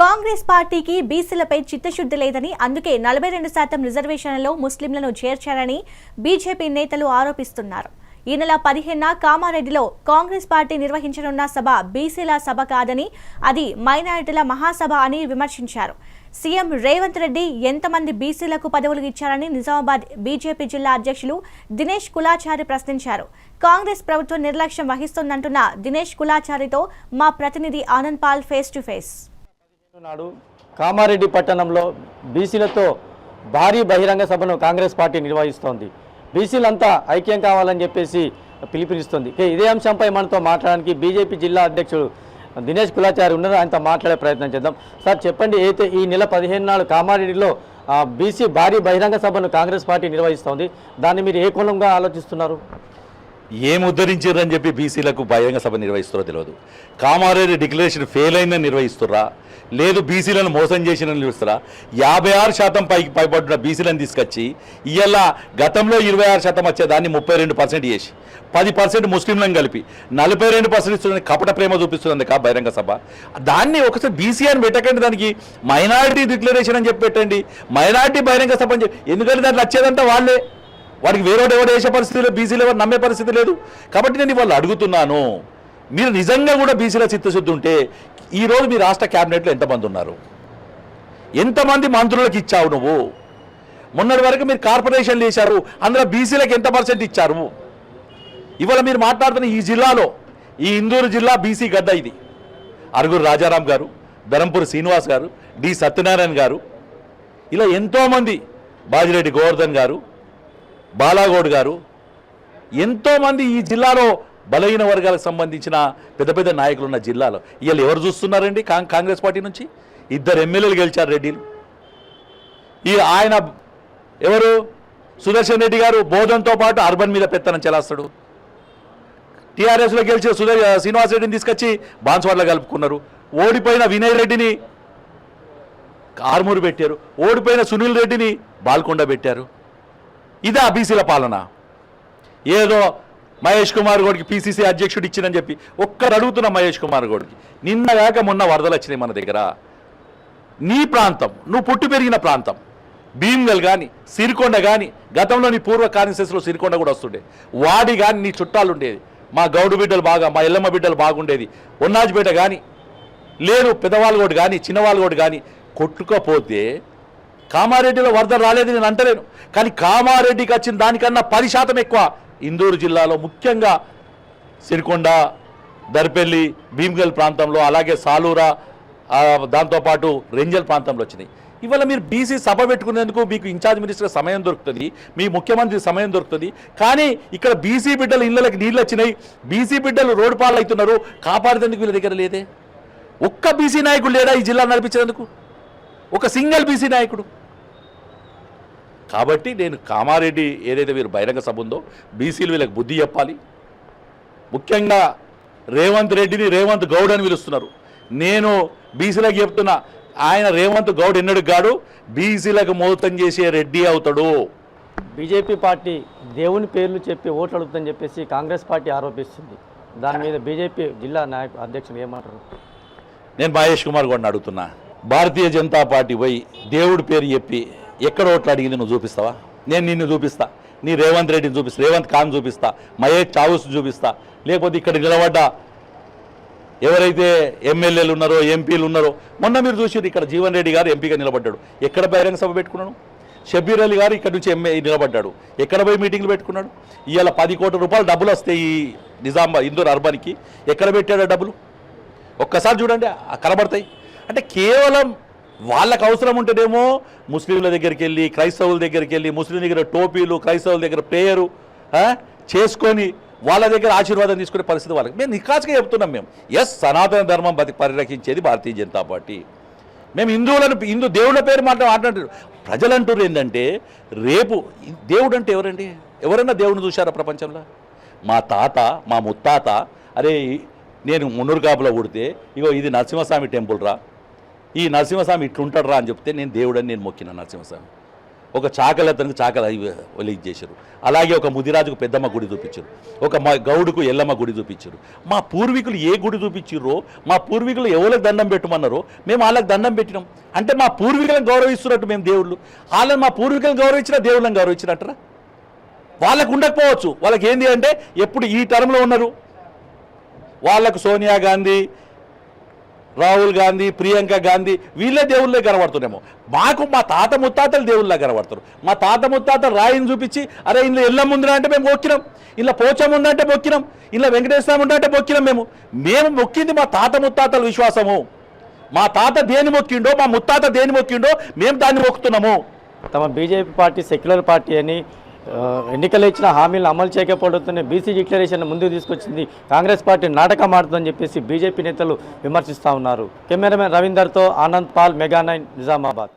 కాంగ్రెస్ పార్టీకి బీసీలపై చిత్తశుద్ధి లేదని అందుకే నలభై రెండు శాతం రిజర్వేషన్లలో ముస్లింలను చేర్చారని బీజేపీ నేతలు ఆరోపిస్తున్నారు. ఈ నెల పదిహేనున కామారెడ్డిలో కాంగ్రెస్ పార్టీ నిర్వహించనున్న సభ బీసీల సభ కాదని అది మైనారిటీల మహాసభ అని విమర్శించారు. సీఎం రేవంత్ రెడ్డి ఎంతమంది బీసీలకు పదవులు ఇచ్చారని నిజామాబాద్ బీజేపీ జిల్లా అధ్యక్షులు దినేష్ కులాచారి ప్రశ్నించారు. కాంగ్రెస్ ప్రభుత్వం నిర్లక్ష్యం వహిస్తోందంటున్న దినేష్ కులాచారితో మా ప్రతినిధి Anand Pal face to face. నాడు కామారెడ్డి పట్టణంలో బీసీలతో భారీ బహిరంగ సభను కాంగ్రెస్ పార్టీ నిర్వహిస్తోంది. బీసీలంతా ఐక్యం కావాలని చెప్పేసి పిలుపునిస్తుంది. ఇదే అంశంపై మనతో మాట్లాడడానికి బీజేపీ జిల్లా అధ్యక్షుడు దినేష్ కులాచారి ఉన్నారు ఆయనతో మాట్లాడే ప్రయత్నం చేద్దాం. సార్ చెప్పండి అయితే ఈ నెల పదిహేను నాడు కామారెడ్డిలో బీసీ భారీ బహిరంగ సభను కాంగ్రెస్ పార్టీ నిర్వహిస్తోంది దాన్ని మీరు ఏ కోణంగా ఆలోచిస్తున్నారు? ఏం ఉద్ధరించారని చెప్పి బీసీలకు బహిరంగ సభ నిర్వహిస్తారో తెలియదు. కామారెడ్డి డిక్లరేషన్ ఫెయిల్ అయిందని నిర్వహిస్తురా లేదు బీసీలను మోసం చేసిన నిర్వహిస్తారా యాభై ఆరు శాతం పైకి పైపడిన బీసీలను తీసుకొచ్చి ఇవాళ గతంలో ఇరవై ఆరు శాతం వచ్చేదాన్ని ముప్పై రెండు పర్సెంట్ చేసి పది పర్సెంట్ ముస్లింలను కలిపి నలభై రెండు పర్సెంట్ ఇస్తున్న కపట ప్రేమ చూపిస్తుంది కా బహిరంగ సభ? దాన్ని ఒకసారి బీసీ అని పెట్టకండి దానికి. మైనారిటీ డిక్లరేషన్ అని చెప్పి పెట్టండి. మైనారిటీ బహిరంగ సభ అని చెప్పి ఎందుకంటే దాంట్లో వచ్చేదంతా వాళ్ళే. వాడికి వేరేవాడు ఎవరు వేసే పరిస్థితి లేదు బీసీలు ఎవరు నమ్మే పరిస్థితి లేదు. కాబట్టి నేను ఇవాళ అడుగుతున్నాను మీరు నిజంగా కూడా బీసీల చిత్తశుద్ధి ఉంటే ఈరోజు మీ రాష్ట్ర క్యాబినెట్లో ఎంతమంది ఉన్నారు? ఎంతమంది మంత్రులకు ఇచ్చావు నువ్వు? మొన్నటి వరకు మీరు కార్పొరేషన్లు వేశారు అందులో బీసీలకు ఎంత పర్సెంట్ ఇచ్చారు? ఇవాళ మీరు మాట్లాడుతున్న ఈ జిల్లాలో ఈ ఇందూరు జిల్లా బీసీ గడ్డ ఇది. అరుగురు రాజారాం గారు ధరంపూర్ శ్రీనివాస్ గారు డి సత్యనారాయణ గారు ఇలా ఎంతోమంది బాజిరెడ్డి గోవర్ధన్ గారు బాలాగౌడ్ గారు ఎంతోమంది ఈ జిల్లాలో బలహీన వర్గాలకు సంబంధించిన పెద్ద పెద్ద నాయకులు ఉన్న జిల్లాలో. వీళ్ళు ఎవరు చూస్తున్నారండి? కాంగ్రెస్ పార్టీ నుంచి? ఇద్దరు ఎమ్మెల్యేలు గెలిచారు రెడ్డిలు ఈ ఆయన ఎవరు? సుదర్శన్ రెడ్డి గారు బోధంతో పాటు అర్బన్ మీద పెత్తనం చెలాస్తాడు టీఆర్ఎస్లో గెలిచిన సుదర్ శ్రీనివాస్ రెడ్డిని తీసుకొచ్చి బాన్స్వాడలో కలుపుకున్నారు. ఓడిపోయిన వినయ్ రెడ్డిని ఆర్మూరు పెట్టారు. ఓడిపోయిన సునీల్ రెడ్డిని బాల్కొండ పెట్టారు. ఇదే బీసీల పాలన. ఏదో మహేష్ కుమార్ గౌడ్కి పీసీసీ అధ్యక్షుడు ఇచ్చిందని చెప్పి ఒక్కరు అడుగుతున్న మహేష్ కుమార్ గౌడ్కి నిన్న కాక మొన్న వరదలు వచ్చినాయి మన దగ్గర. నీ ప్రాంతం నువ్వు పుట్టి పెరిగిన ప్రాంతం. భీమ్గల్ కానీ సిరికొండ కానీ గతంలో నీ పూర్వ కాన్సెస్లో సిరికొండ కూడా వస్తుండే. వాడి కానీ నీ చుట్టాలు ఉండేది. మా గౌడు బిడ్డలు బాగా మా ఎల్లమ్మ బిడ్డలు బాగుండేది. ఉన్నాజ్పేట కానీ లేదు పెద్దవాళ్ళు కూడా కానీ చిన్నవాళ్ళు కూడా కానీ కొట్టుకపోతే కామారెడ్డిలో వరద రాలేదు నేను అంటలేను. కానీ కామారెడ్డికి వచ్చిన దానికన్నా పది శాతం ఎక్కువ. ఇందూరు జిల్లాలో ముఖ్యంగా సిరికొండ దర్పల్లి భీమ్గల్ ప్రాంతంలో అలాగే సాలూరా దాంతోపాటు రెంజల్ ప్రాంతంలో వచ్చినాయి. ఇవాళ మీరు బీసీ సభ పెట్టుకునేందుకు మీకు ఇన్ఛార్జ్ మినిస్టర్ సమయం దొరుకుతుంది మీ ముఖ్యమంత్రి సమయం దొరుకుతుంది. కానీ ఇక్కడ బీసీ బిడ్డలు ఇళ్ళకి నీళ్ళు వచ్చినాయి. బీసీ బిడ్డలు రోడ్డు పాలు అవుతున్నారు కాపాడేందుకు వీళ్ళ దగ్గర లేదే? ఒక్క బీసీ నాయకుడు లేడా ఈ జిల్లా నడిపించేందుకు? ఒక సింగిల్ బీసీ నాయకుడు. కాబట్టి నేను కామారెడ్డి ఏదైతే వీరు బహిరంగ సభ ఉందో బీసీలు వీళ్ళకి బుద్ధి చెప్పాలి. ముఖ్యంగా రేవంత్ రెడ్డిని రేవంత్ గౌడ్ అని పిలుస్తున్నారు. నేను బీసీలకు చెప్తున్నా ఆయన రేవంత్ గౌడ్ ఎన్నడు గాడు బీసీలకు మోతం చేసే రెడ్డి అవుతాడు. బీజేపీ పార్టీ దేవుని పేర్లు చెప్పి ఓట్లు అడుగుతుందని చెప్పేసి కాంగ్రెస్ పార్టీ ఆరోపిస్తుంది. దాని మీద బీజేపీ జిల్లా నాయక అధ్యక్షులు ఏమంటారు? నేను మహేష్ కుమార్ గౌడ్ని అడుగుతున్నా. భారతీయ జనతా పార్టీ పోయి దేవుడి పేరు చెప్పి ఎక్కడ ఓట్లు అడిగింది నువ్వు చూపిస్తావా? నేను నిన్ను చూపిస్తా. నీ రేవంత్ రెడ్డిని చూపిస్తా. రేవంత్ ఖాన్ చూపిస్తా. మహేష్ చావుస్ చూపిస్తా. లేకపోతే ఇక్కడ నిలబడ్డ ఎవరైతే ఎమ్మెల్యేలు ఉన్నారో ఎంపీలు ఉన్నారో మొన్న మీరు చూసారు ఇక్కడ జీవన్ రెడ్డి గారు ఎంపీగా నిలబడ్డాడు. ఎక్కడ బహిరంగ సభ పెట్టుకున్నాను షబీర్ అలీ గారు ఇక్కడ నుంచి ఎంఏ నిలబడ్డాడు. ఎక్కడ పోయి మీటింగ్లు పెట్టుకున్నాడు? ఇవాళ పది కోట్ల రూపాయలు డబ్బులు వస్తాయి ఈ నిజామాబాద్ ఇందూర్ అర్బన్కి. ఎక్కడ పెట్టాడు డబ్బులు? ఒక్కసారి చూడండి ఆ కనబడతాయి. అంటే కేవలం వాళ్ళకు అవసరం ఉంటేనేమో ముస్లింల దగ్గరికి వెళ్ళి క్రైస్తవుల దగ్గరికి వెళ్ళి ముస్లిం దగ్గర టోపీలు క్రైస్తవుల దగ్గర ప్రేయరు చేసుకొని వాళ్ళ దగ్గర ఆశీర్వాదం తీసుకునే పరిస్థితి వాళ్ళకి. మేము నికాసుగా చెప్తున్నాం మేము. ఎస్ సనాతన ధర్మం బతి పరిరక్షించేది భారతీయ జనతా పార్టీ. మేము హిందువులను హిందూ దేవుళ్ళ పేరు మాట మాట్లాడారు ప్రజలు అంటారు ఏంటంటే రేపు దేవుడు అంటే ఎవరండి? ఎవరన్నా దేవుడిని చూశారా ప్రపంచంలో? మా తాత మా ముత్తాత అరే నేను మున్నూరు కాపులో పుడితే ఇగో ఇది నరసింహస్వామి టెంపుల్ రా. ఈ నరసింహస్వామి ఇట్లుంటాడు రా అని చెప్తే నేను దేవుడని నేను మొక్కిన నరసింహస్వామి. ఒక చాకలతనికి చాకలి ఒలి చేశారు. అలాగే ఒక ముదిరాజుకు పెద్దమ్మ గుడి చూపించారు. ఒక మా గౌడుకు ఎల్లమ్మ గుడి చూపించారు. మా పూర్వీకులు ఏ గుడి చూపించారో మా పూర్వీకులు ఎవరికి దండం పెట్టమన్నారో మేము వాళ్ళకి దండం పెట్టినాం. అంటే మా పూర్వీకులను గౌరవిస్తున్నట్టు మేము దేవుళ్ళు. వాళ్ళని మా పూర్వీకులను గౌరవించినా దేవుళ్ళని గౌరవించినట్టరా? వాళ్ళకు ఉండకపోవచ్చు. వాళ్ళకి ఏంది అంటే ఎప్పుడు ఈ టర్మ్లో ఉన్నారు. వాళ్ళకు సోనియా గాంధీ రాహుల్ గాంధీ ప్రియాంక గాంధీ వీళ్ళే దేవుళ్ళే కనబడుతున్నాము మాకు మా తాత ముత్తాతలు దేవుళ్ళ కనబడతారు మా తాత ముత్తాతలు రాయిని చూపించి అరే ఇందులో ఎల్లం ఉందిరా అంటే మేము మొక్కినాం. ఇలా పోచం ఉందంటే మొక్కినాం. ఇలా వెంకటేశ్వరం ఉందంటే మొక్కినాం మేము. మేము మొక్కింది మా తాత ముత్తాతల విశ్వాసము. మా తాత దేని మొక్కిండో మా ముత్తాత దేని మొక్కిండో మేము దాన్ని మొక్కుతున్నాము. తమ బీజేపీ పార్టీ సెక్యులర్ పార్టీ అని ఎన్నికలు ఇచ్చిన హామీలను అమలు చేయకపోవడంతోనే బీసీ డిక్లరేషన్ ముందుకు తీసుకొచ్చింది కాంగ్రెస్ పార్టీ నాటకం ఆడుతుందని చెప్పేసి బీజేపీ నేతలు విమర్శిస్తూ ఉన్నారు. కెమెరామెన్ రవీందర్తో Anand Paul mega nine Nizamabad.